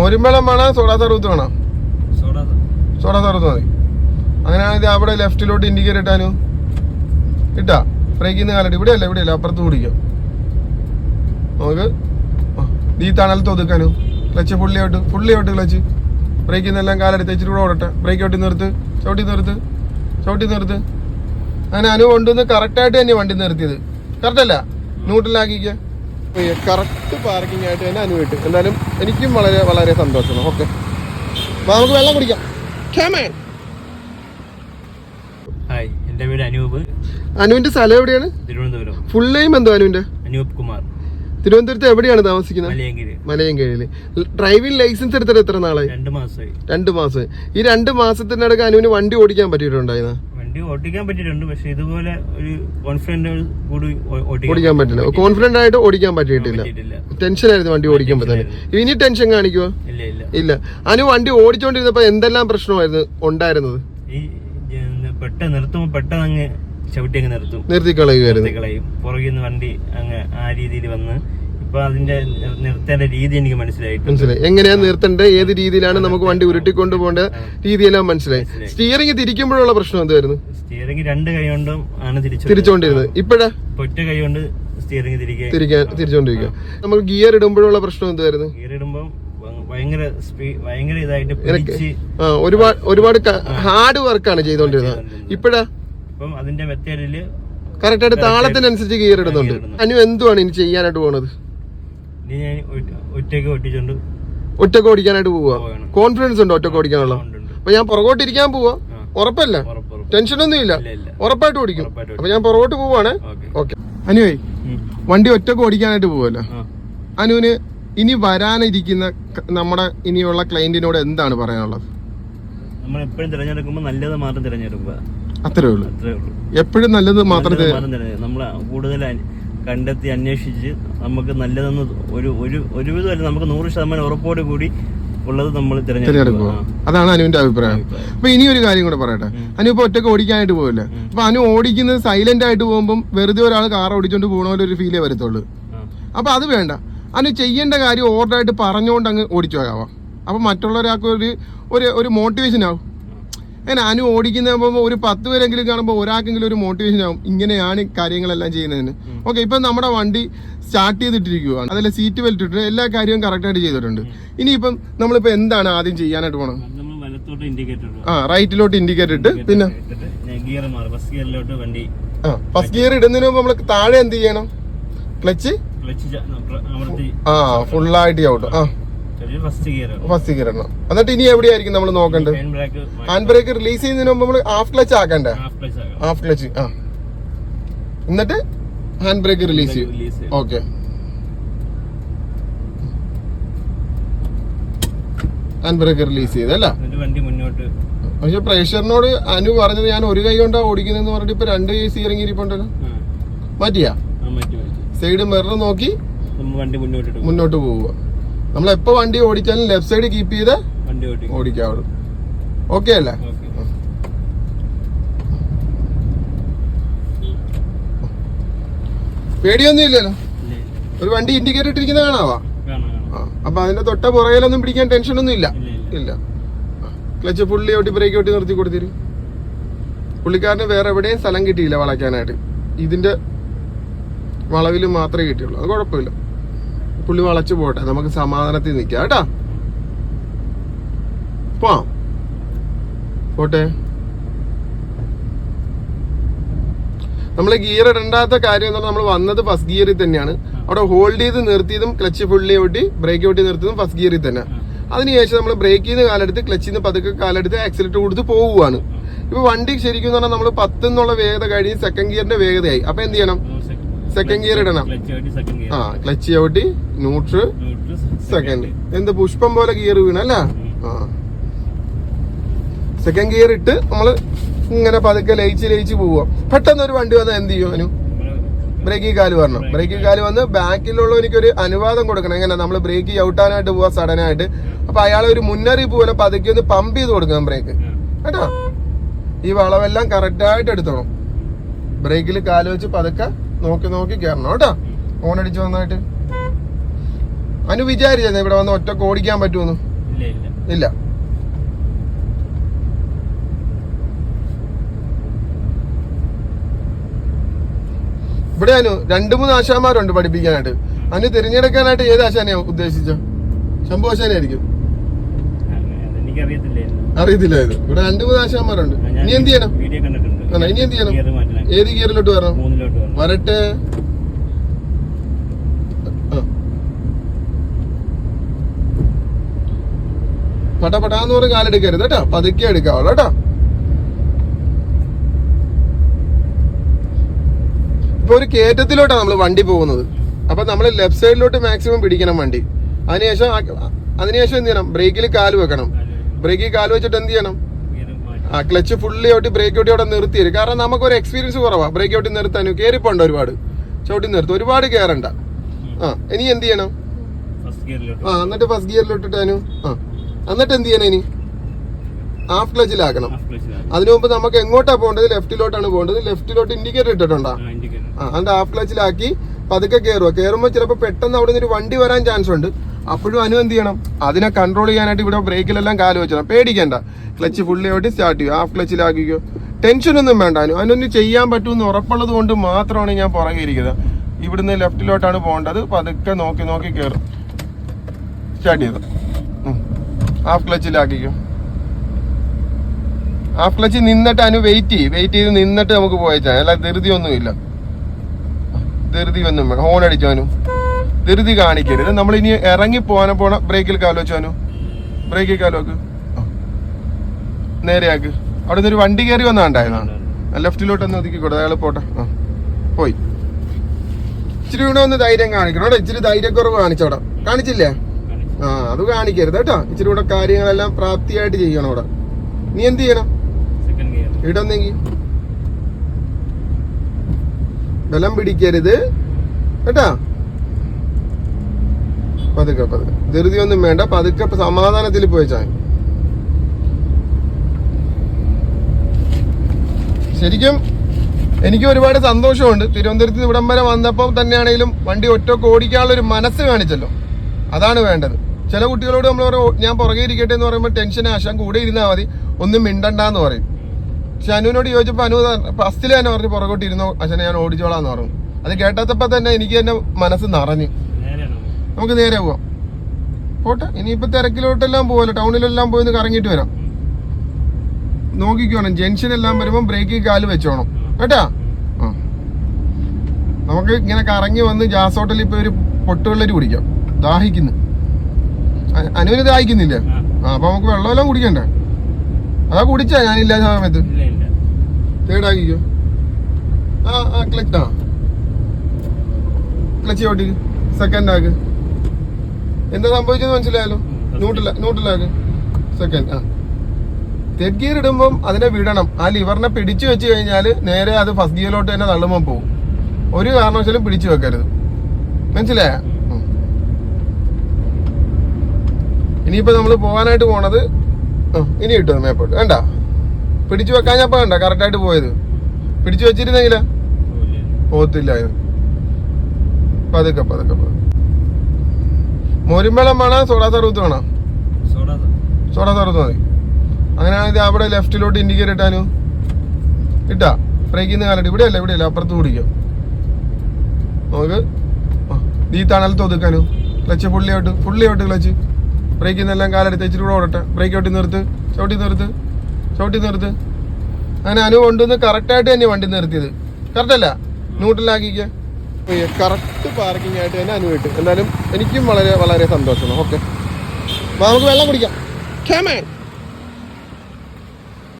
മോരുമ്പളം വേണം സോഡാ സർവത്ത് വേണം. സോഡ സർവത്ത് മതി. അങ്ങനെയാണെങ്കിൽ അവിടെ ലെഫ്റ്റിലോട്ട് ഇൻഡിക്കേറ്റർ ഇട്ടാനു ഇട്ടാ. ബ്രേക്കിൽ നിന്ന് കാലട്ട് ഇവിടെയല്ല ഇവിടെ അല്ല അപ്പുറത്ത് പിടിക്കാം നമുക്ക് ഈ തണലത്ത് ഒതുക്കാനു clutch fully out fully out clutch ബ്രേക്കിൽ നിന്നെല്ലാം കാലെടുത്ത് ഇച്ചിരി കൂടെ ഓടട്ടെ. ബ്രേക്ക് ഔട്ടി നിർത്ത്. ചവിട്ടി നിർത്ത്. ചവിട്ടി നിർത്ത്. അങ്ങനെ അനു കൊണ്ടുവന്ന് കറക്റ്റായിട്ട് തന്നെ വണ്ടി നിർത്തിയത്. കറക്റ്റല്ല അല്ല. ന്യൂട്രലാക്കിക്ക കറക്റ്റ് പാർക്കിംഗ് ആയിട്ട് തന്നെ അനുഭവിട്ട് വിട്ടു എന്തായാലും എനിക്കും വളരെ വളരെ സന്തോഷമാണ്. ഓക്കെ നമുക്ക് വെള്ളം കുടിക്കാം. ഹായ് എന്റെ പേര് അനൂപ്. അനുവിന്റെ സ്ഥലം എവിടെയാണ്? തിരുവനന്തപുരം. ഫുൾ നെയിം എന്തോ അനുവിന്റെ അനൂപ് കുമാർ. തിരുവനന്തപുരത്ത് എവിടെയാണ് താമസിക്കുന്നത്? മലയങ്കിരി മലയൻകീഴിൽ. ഡ്രൈവിംഗ് ലൈസൻസ് എടുത്തിട്ട് എത്ര നാളായി? രണ്ട് മാസമായി രണ്ട് മാസം ഈ രണ്ട് മാസത്തിനടക്ക് അനുവിന് വണ്ടി ഓടിക്കാൻ പറ്റിയിട്ടുണ്ടായിരുന്ന? വണ്ടി ഓടിക്കാൻ പറ്റിയിട്ടുണ്ട്. പക്ഷെ ഇതുപോലെ ഒരു കോൺഫിഡന്റ് കൂടി ഓടിക്കാൻ പറ്റില്ല. കോൺഫിഡന്റ് ആയിട്ട് ഓടിക്കാൻ പറ്റിയിട്ടില്ല. ടെൻഷൻ ആയിരുന്നു വണ്ടി ഓടിക്കുമ്പോ തന്നെ. ഇനി ടെൻഷൻ കാണിക്കുവോ? ഇല്ല ഇല്ല. ഇല്ല. അനു വണ്ടി ഓടിച്ചോണ്ടിരുന്നപ്പോ എന്തെല്ലാം പ്രശ്നമായിരുന്നു ഉണ്ടായിരുന്നത്? പെട്ടെന്ന് നിർത്തുമ്പോ പെട്ടെന്ന് അങ്ങ് ചവിട്ടി അങ്ങ് നിർത്തും. നിർത്തി കളയുമായിരുന്നു കളയും പുറകിൽ നിന്ന് വണ്ടി അങ്ങ് ആ രീതിയിൽ വന്ന് ഇപ്പൊ അതിന്റെ നിർത്തേണ്ട രീതി എനിക്ക് മനസ്സിലായിട്ടുണ്ട് മനസ്സിലായി. എങ്ങനെയാണ് നിർത്തേണ്ടത്? ഏത് രീതിയിലാണ് നമുക്ക് വണ്ടി ഉരുട്ടിക്കൊണ്ട് പോകേണ്ട രീതിയെല്ലാം മനസ്സിലായി. സ്റ്റിയറിംഗ് തിരിക്കുമ്പോഴുള്ള പ്രശ്നം എന്തായിരുന്നു സ്റ്റിയറിംഗ് രണ്ട് കൈ കൊണ്ടും ആണ് തിരിച്ചു തിരിച്ചോണ്ടിരുന്നത് ഇപ്പഴാ? ഒറ്റ കൈ കൊണ്ട് സ്റ്റിയറിംഗ് തിരികെ തിരിക്കാൻ തിരിച്ചോണ്ടിരിക്കുക നമുക്ക് ഗിയർ ഇടുമ്പോഴുള്ള പ്രശ്നം എന്തായിരുന്നു ഗിയർ ഇടുമ്പോൾ ഭയങ്കര ഭയങ്കര ഇതായിട്ട് ഒരുപാട് ഒരുപാട് ഹാർഡ് വർക്കാണ് ചെയ്തോണ്ടിരുന്നത് ഇപ്പഴാ? ഇപ്പം അതിന്റെ മെത്തേഡിൽ കറക്റ്റ് ആയിട്ട് താളത്തിനനുസരിച്ച് ഗിയർ ഇടുന്നുണ്ട്. അനു എന്തുവാണ് ഇനി ചെയ്യാനായിട്ട് പോണത്? ഇനി ഞാൻ ഒറ്റ- ഒറ്റയ്ക്ക് ഒറ്റയ്ക്ക് ഓടിക്കാനായിട്ട് പോവാ. കോൺഫിഡൻസ് ഉണ്ടോ ഒറ്റയ്ക്ക് ഓടിക്കാനുള്ള. അപ്പൊ ഞാൻ പുറകോട്ട് ഇരിക്കാൻ പോവാ? ഉറപ്പല്ല? ടെൻഷൻ ഒന്നും ടെൻഷനൊന്നും ഇല്ല ഉറപ്പായിട്ട് ഓടിക്കും. അപ്പൊ ഞാൻ പുറകോട്ട് പോവാണ്? ഓക്കെ. അനുവേ വണ്ടി ഒറ്റയ്ക്ക് ഓടിക്കാനായിട്ട് പോവല്ലോ? അനുവിന് ഇനി വരാനിരിക്കുന്ന നമ്മുടെ ഇനിയുള്ള ക്ലയന്റിനോട് എന്താണ് പറയാനുള്ളത്? നമ്മൾ എപ്പോഴും തിരഞ്ഞെടുക്കുമ്പോൾ നല്ലത് മാത്രം തിരഞ്ഞെടുക്കുക. അത്രേ ഉള്ളൂ. എപ്പോഴും നല്ലത് മാത്രം നമ്മൾ കൂടുതൽ കണ്ടെത്തി അന്വേഷിച്ച് നമുക്ക് നല്ലതെന്ന് ഒരു ഒരു ഒരുവിധം അല്ല നമുക്ക് നൂറ് ശതമാനം ഉറപ്പോട് കൂടി ഉള്ളത് നമ്മൾ തിരഞ്ഞെടുക്കുക. തിരഞ്ഞെടുക്കുക. അതാണ് അനുവിന്റെ അഭിപ്രായം. അപ്പൊ ഇനി ഒരു കാര്യം കൂടെ പറയട്ടെ. അനു ഇപ്പൊ ഒറ്റയ്ക്ക് ഓടിക്കാനായിട്ട് പോവില്ല? അപ്പൊ അനു ഓടിക്കുന്നത് സൈലന്റ് ആയിട്ട് പോകുമ്പോൾ വെറുതെ ഒരാൾ കാർ ഓടിച്ചോണ്ട് പോകണ പോലെ ഒരു ഫീലേ വരത്തുള്ളൂ. അപ്പൊ അത് വേണ്ട. അനു ചെയ്യേണ്ട കാര്യം ഓർഡറായിട്ട് പറഞ്ഞുകൊണ്ട് അങ്ങ് ഓടിച്ചു പോകാവാം അപ്പൊ മറ്റുള്ളവരാൾക്ക് ഒരു ഒരു മോട്ടിവേഷൻ ആവും. അങ്ങനെ അനു ഓടിക്കുന്ന ഒരു പത്ത് പേരെങ്കിലും കാണുമ്പോൾ ഒരാൾക്കെങ്കിലും ഒരു മോട്ടിവേഷൻ ആവും. ഇങ്ങനെയാണ് കാര്യങ്ങളെല്ലാം ചെയ്യുന്നതിന്. ഓക്കെ ഇപ്പം നമ്മുടെ വണ്ടി സ്റ്റാർട്ട് ചെയ്തിട്ടിരിക്കുകയാണ് അതിൽ സീറ്റ് ബെൽറ്റ് ഇട്ടിട്ട് എല്ലാ കാര്യവും കറക്റ്റായിട്ട് ചെയ്തിട്ടുണ്ട്. ഇനിയിപ്പം നമ്മളിപ്പോൾ എന്താണ് ആദ്യം ചെയ്യാനായിട്ട് പോകണം ആ റൈറ്റിലോട്ട് ഇൻഡിക്കേറ്റർ ഇട്ട് പിന്നെ? ഫസ്റ്റ് ഗിയർ ഇടുന്നതിന് മുമ്പ് നമ്മൾ താഴെ എന്ത് ചെയ്യണം? ക്ലച്ച് ആ ഫുള്ളായിട്ട് ഔട്ട് ആ. ഫസ്റ്റ് ഗിയർ ഇടണം. എന്നിട്ട് ഇനി എവിടെയായിരിക്കും നമ്മൾ നോക്കേണ്ടത്? ഹാൻഡ് ബ്രേക്ക് റിലീസ് ചെയ്യുന്നതിന് മുമ്പ് നമ്മൾ ഹാഫ് ക്ലച്ച് ആക്കണ്ടേ? ഹാഫ് ക്ലച്ച് ആ. എന്നിട്ട് ഹാൻഡ് ബ്രേക്ക് റിലീസ് ചെയ്യും. ഓക്കെ ഹാൻഡ് ബ്രേക്ക് റിലീസ് ചെയ്തല്ല പക്ഷെ പ്രേഷറിനോട് അനു പറഞ്ഞത് ഞാൻ ഒരു കൈ കൊണ്ടാ ഓടിക്കുന്നതെന്ന് പറഞ്ഞിട്ട് ഇപ്പൊ രണ്ട് കൈ സീറിംഗ് ഇരിപ്പുണ്ടല്ലോ മാറ്റിയാ? സൈഡ് മിറർ നോക്കി വണ്ടി മുന്നോട്ട് പോവുക. നമ്മൾ എപ്പോ വണ്ടി ഓടിച്ചാലും ലെഫ്റ്റ് സൈഡ് കീപ്പ് ചെയ്ത് ഓടിക്കാവുള്ളൂ. ഓക്കെ അല്ലേ? പേടിയൊന്നും ഇല്ലല്ലോ? ഇല്ല ഇല്ല. ഒരു വണ്ടി ഇൻഡിക്കേറ്റർ ഇട്ടിരിക്കുന്ന കാണാവാ? അപ്പൊ അതിന്റെ തൊട്ട പുറകിലൊന്നും പിടിക്കാൻ ടെൻഷനൊന്നും ഇല്ല. ഇല്ല ഇല്ല. ഇല്ല. ക്ലച്ച് ഫുള്ളി ഓട്ടി ബ്രേക്ക് ഓട്ടി നിർത്തി കൊടുത്തിരി. പുള്ളിക്കാരന് വേറെ എവിടെയും സ്ഥലം കിട്ടിയില്ല വളയ്ക്കാനായിട്ട്. ഇതിന്റെ വളവിൽ മാത്രമേ കിട്ടിയുള്ളൂ. അത് കുഴപ്പമില്ല. പുള്ളി വളച്ചു പോട്ടെ. നമുക്ക് സമാധാനത്തിൽ നിൽക്കാം. കേട്ടാ? പോവാം. പോട്ടെ. നമ്മൾ ഗിയർ ഇടണ്ടാത്ത കാര്യം എന്ന് പറഞ്ഞാൽ നമ്മൾ വന്നത് ഫസ്റ്റ് ഗിയറിൽ തന്നെയാണ്. അവിടെ ഹോൾഡ് ചെയ്ത് നിർത്തിയതും ക്ലച്ച് ഫുള്ളി ഒട്ടി ബ്രേക്ക് ഒട്ടി നിർത്തിയതും ഫസ്റ്റ് ഗിയറിൽ തന്നെ. അതിനുശേഷം നമ്മൾ ബ്രേക്ക് ചെയ്ത് കാലെടുത്ത് ക്ലച്ചിൽ നിന്ന് പതുക്കെ കാലെടുത്ത് ആക്സിലേറ്റർ കൊടുത്ത് പോവുകയാണ് ഇപ്പൊ വണ്ടി ശരിക്കും പറഞ്ഞാൽ നമ്മൾ പത്ത് എന്നുള്ള വേഗത കഴിഞ്ഞ് സെക്കൻഡ് ഗിയറിന്റെ വേഗതയായി. അപ്പൊ എന്ത് ചെയ്യണം? സെക്കൻഡ് ഗിയർ ഇടണം. ആ ക്ലച്ച് ചവിട്ടി ന്യൂട്രൽ സെക്കൻഡ് എന്ത് പുഷ്പം പോലെ ഗിയർ വീണല്ല? ആ. സെക്കൻഡ് ഗിയർ ഇട്ട് നമ്മൾ ഇങ്ങനെ പതുക്കെ ലയിച്ച് ലയിച്ച് പോവുക പെട്ടെന്ന് ഒരു വണ്ടി വന്നാൽ എന്ത് ചെയ്യും അനു? ബ്രേക്കിൽ കാൽ വരണം. ബ്രേക്കിൽ കാൽ. വന്ന് ബാക്കിലുള്ളവനിക്കൊരു അനുവാദം കൊടുക്കണം. എങ്ങനെ? നമ്മൾ ബ്രേക്ക് ചവിട്ടാനായിട്ട് പോവാ സഡൻ ആയിട്ട്. അപ്പൊ അയാളെ ഒരു മുന്നറിയിപ്പ് പോലെ പതുക്കെ ഒന്ന് പമ്പ് ചെയ്ത് കൊടുക്കണം ബ്രേക്ക് കേട്ടോ? ഈ വളവെല്ലാം കറക്റ്റായിട്ട് എടുത്തോണം. ബ്രേക്കിൽ കാൽ വെച്ച് പതുക്കെ നോക്കി നോക്കി കയറണം കേട്ടോ. അടിച്ച് വന്നായിട്ട് അനു വിചാരിച്ചേ ഇവിടെ വന്ന് ഒറ്റ ഓടിക്കാൻ പറ്റുമെന്ന്. ഇല്ല ഇവിടെ അനു രണ്ടു മൂന്ന് ആശാന്മാരുണ്ട് പഠിപ്പിക്കാനായിട്ട്. അനു തിരഞ്ഞെടുക്കാനായിട്ട് ഏത് ആശാനെയാ ഉദ്ദേശിച്ച? ശംഭു ആശാനായിരിക്കും. എനിക്കറിയത്തില്ല അറിയത്തില്ല ഇത് ഇവിടെ രണ്ടു മൂന്ന് ആശാന്മാരുണ്ട്. ഇനി എന്ത് ചെയ്യണം? ഇനി എന്ത് ചെയ്യണം? ഏത് ഗിയറിലോട്ട് വരണം? വരട്ടെ. പടപടാന്ന് പറഞ്ഞ് കാലെടുക്കരുത് കേട്ടോ. പതുക്കെ എടുക്കാവുള്ളൂ കേട്ടോ. ഇപ്പൊ ഒരു കയറ്റത്തിലോട്ടാണ് നമ്മൾ വണ്ടി പോകുന്നത്. അപ്പൊ നമ്മൾ ലെഫ്റ്റ് സൈഡിലോട്ട് മാക്സിമം പിടിക്കണം വണ്ടി. അതിനുശേഷം അതിനുശേഷം എന്ത് ചെയ്യണം? ബ്രേക്കിൽ കാൽ വെക്കണം. ബ്രേക്കിൽ കാൽ വെച്ചിട്ട് എന്ത് ചെയ്യണം? ആ ക്ലച്ച് ഫുള്ളി ഔട്ടി ബ്രേക്ക് ഔട്ടി അവിടെ നിർത്തിയത് കാരണം നമുക്കൊരു എക്സ്പീരിയൻസ് കുറവാണ് ബ്രേക്ക് ഔട്ടി നിർത്താനും കയറിപ്പോണ്ട ഒരുപാട്. ചവിട്ടി നിർത്തും. ഒരുപാട് കയറണ്ട ആ ഇനി എന്ത് ചെയ്യണം? ആ എന്നിട്ട് ഫസ്റ്റ് ഗിയറിലോട്ടിട്ടാനു ആ എന്നിട്ട് എന്ത് ചെയ്യണം ഇനി? ഹാഫ് ക്ലച്ചിലാക്കണം അതിനു മുമ്പ് നമുക്ക് എങ്ങോട്ടാ പോകേണ്ടത്? ലെഫ്റ്റിലോട്ടാണ് പോകേണ്ടത്. ലെഫ്റ്റിലോട്ട് ഇൻഡിക്കേറ്റർ ഇട്ടിട്ടുണ്ടോ? ആ അതിന്റെ ഹാഫ് ക്ലച്ചിലാക്കി പതുക്കെ കയറുക കയറുമ്പോൾ ചിലപ്പോൾ പെട്ടെന്ന് അവിടെ നിന്ന് ഒരു വണ്ടി വരാൻ ചാൻസ് ഉണ്ട്. അപ്പോഴും അനു എന്ത് ചെയ്യണം? അതിനെ കൺട്രോൾ ചെയ്യാനായിട്ട് ഇവിടെ ബ്രേക്കിലെല്ലാം കാൽ വെച്ചണം. പേടിക്കേണ്ട. ക്ലച്ച് ഫുള്ളി ആയിട്ട് സ്റ്റാർട്ട് ചെയ്യും. ഹാഫ് ക്ലച്ചിലാക്കിക്കോ ടെൻഷനൊന്നും വേണ്ട. അനു അതിനൊന്ന് ചെയ്യാൻ പറ്റുമെന്ന് ഉറപ്പുള്ളത് കൊണ്ട് മാത്രമാണ് ഞാൻ പുറകെ ഇരിക്കുന്നത്. ഇവിടുന്ന് ലെഫ്റ്റിലോട്ടാണ് പോകേണ്ടത്. പതുക്കെ നോക്കി നോക്കി കയറും സ്റ്റാർട്ട് ചെയ്തു. ഹാഫ് ക്ലച്ചിലാക്കിക്കോ ഹാഫ് ക്ലച്ച് നിന്നിട്ട് അനു വെയിറ്റ് ചെയ്യും. വെയിറ്റ് ചെയ്ത് നിന്നിട്ട് നമുക്ക് പോയച്ചാൽ അല്ല ധൃതി ഒന്നുമില്ല ധൃതി ഒന്നും വേണം ഹോൺ അടിച്ചാനു ധൃതി കാണിക്കരുത്. നമ്മൾ ഇനി ഇറങ്ങി പോകാൻ പോണ ബ്രേക്കിൽ കാലോച്ചാനു ബ്രേക്കിൽ കാലോക്ക്. നേരെയാക്ക് അവിടെ നിന്ന് ഒരു വണ്ടി കയറി വന്നാണ്ടായിരുന്നു ലെഫ്റ്റിലോട്ട് ഒന്ന് ഒതുക്കി കൊടുത്തു അയാൾ പോട്ടെ. ആ. പോയി. ഇച്ചിരി കൂടെ ഒന്ന് ധൈര്യം കാണിക്കണം അവിടെ ഇച്ചിരി ധൈര്യക്കുറവ് കാണിച്ചവിടെ കാണിച്ചില്ലേ? ആ അത് കാണിക്കരുത് കേട്ടോ. ഇച്ചിരി കൂടെ കാര്യങ്ങളെല്ലാം പ്രാപ്തിയായിട്ട് ചെയ്യണം അവിടെ. നീ എന്ത് ചെയ്യണം? സെക്കൻഡ് ഗിയർ ഇടന്നെങ്കി. ബലം പിടിക്കരുത്. കേട്ടാ? പതുക്കെ പതുക്കെ. ധൃതി ഒന്നും വേണ്ട. പതുക്കെ സമാധാനത്തിൽ പോയിച്ചാൽ ശരിക്കും എനിക്ക് ഒരുപാട് സന്തോഷമുണ്ട്. തിരുവനന്തപുരത്ത് ഇവിടം വരെ വന്നപ്പോൾ തന്നെയാണെങ്കിലും വണ്ടി ഒറ്റയ്ക്ക് ഓടിക്കാനുള്ള ഒരു മനസ്സ് കാണിച്ചല്ലോ. അതാണ് വേണ്ടത്. ചില കുട്ടികളോട് നമ്മൾ പറയും ഞാൻ പുറകെ ഇരിക്കട്ടെ എന്ന് പറയുമ്പോൾ ടെൻഷൻ ആശാൻ കൂടെ ഇരുന്നാൽ മതി. ഒന്നും മിണ്ടണ്ടെന്ന് പറയും. പക്ഷെ അനുവിനോട് ചോദിച്ചപ്പോൾ അനു ഫസ്റ്റിൽ തന്നെ പറഞ്ഞു പുറകോട്ട് ഇരുന്നോ അച്ഛനെ ഞാൻ ഓടിച്ചോളാന്ന് പറഞ്ഞു. അത് കേട്ടപ്പോൾ തന്നെ എനിക്ക് തന്നെ മനസ്സ് നിറഞ്ഞു. നമുക്ക് നേരെ പോവാം. പോട്ടെ ഇനിയിപ്പോൾ തിരക്കിലോട്ടെല്ലാം പോവല്ലോ. ടൗണിലെല്ലാം പോയി ഒന്ന് കറങ്ങിയിട്ട് വരാം. നോക്കിക്കോണം ജംഗ്ഷൻ എല്ലാം വരുമ്പോൾ ബ്രേക്കിൽ കാൽ വെച്ചോണം. കേട്ടാ? ആ. നമുക്ക് ഇങ്ങനെ കറങ്ങി വന്ന് ജാസ് ഹോട്ടലിൽ പോയി ഒരു പൊട്ടുവെള്ളരി കുടിക്കാം. ദാഹിക്കുന്നു. അനുവിന് ദാഹിക്കുന്നില്ല? ആ. അപ്പൊ നമുക്ക് വെള്ളമെല്ലാം കുടിക്കണ്ടേ. അതാ കുടിച്ചാ ഞാനില്ലാത്ത സമയത്ത്. തേടാക്കിക്കോ ആ ആ ആ ക്ലച്ച് ഓട്ടി സെക്കൻഡ് ആക്ക്. എന്താ സംഭവിച്ചെന്ന് മനസ്സിലായല്ലോ? ന്യൂട്രല ന്യൂട്രലാക്ക് സെക്കൻഡ് ആ. തേർഡ് ഗിയർ ഇടുമ്പം അതിനെ വിടണം. ആ ലിവറിനെ പിടിച്ചു വെച്ച് കഴിഞ്ഞാൽ നേരെ അത് ഫസ്റ്റ് ഗിയറിലോട്ട് തന്നെ തള്ളുമ്പോൾ പോകും ഒരു കാരണവശാലും പിടിച്ചു വെക്കരുത്. മനസ്സിലായ? ഇനിയിപ്പോ നമ്മൾ പോകാനായിട്ട് പോണത് ഇനി കിട്ടും മേപ്പോട്ട് വേണ്ട. പിടിച്ചു വെക്കാൻ ഞാൻ വേണ്ട കറക്റ്റായിട്ട് പോയത്. പിടിച്ചു വെച്ചിരുന്നെങ്കിലാ? പോകത്തില്ല പോകത്തില്ലായിരുന്നു. പതുക്കെ പതുക്കെ പതുക്കെ. മോരുമ്പളം വേണം സോഡാ സർവത്ത് വേണം. വേണോ സോഡാ സർവത്ത് മതി. അങ്ങനെയാണെങ്കിൽ അവിടെ ലെഫ്റ്റിലോട്ട് ഇൻഡിക്കേറ്റർ ഇട്ടാനു ഇട്ടാ. ബ്രേക്കിൽ നിന്ന് കാലിട്ട് ഇവിടെയല്ല ഇവിടെയല്ല അപ്പുറത്ത് കുടിക്കാം. നമുക്ക് നീ ഈ തണലത്ത് ഒതുക്കാനു clutch fully out fully out clutch ബ്രേക്കിൽ നിന്നെല്ലാം കാലെടുത്ത് ഇച്ചിരി കൂടെ ഓടട്ടെ. ബ്രേക്ക് ഔട്ടി നിർത്ത് ചവിട്ടി നിർത്ത് ചവിട്ടി നിർത്ത്. അങ്ങനെ അനു കൊണ്ടുവന്ന് കറക്റ്റായിട്ട് തന്നെ വണ്ടി നിർത്തിയത്. കറക്റ്റല്ല അല്ല. കറക്റ്റ് പാർക്കിംഗ് ആയിട്ട് തന്നെ അനുഭവിട്ടു എന്തായാലും എനിക്കും വളരെ വളരെ സന്തോഷമാണ്. ഓക്കെ നമുക്ക് വെള്ളം കുടിക്കാം. On.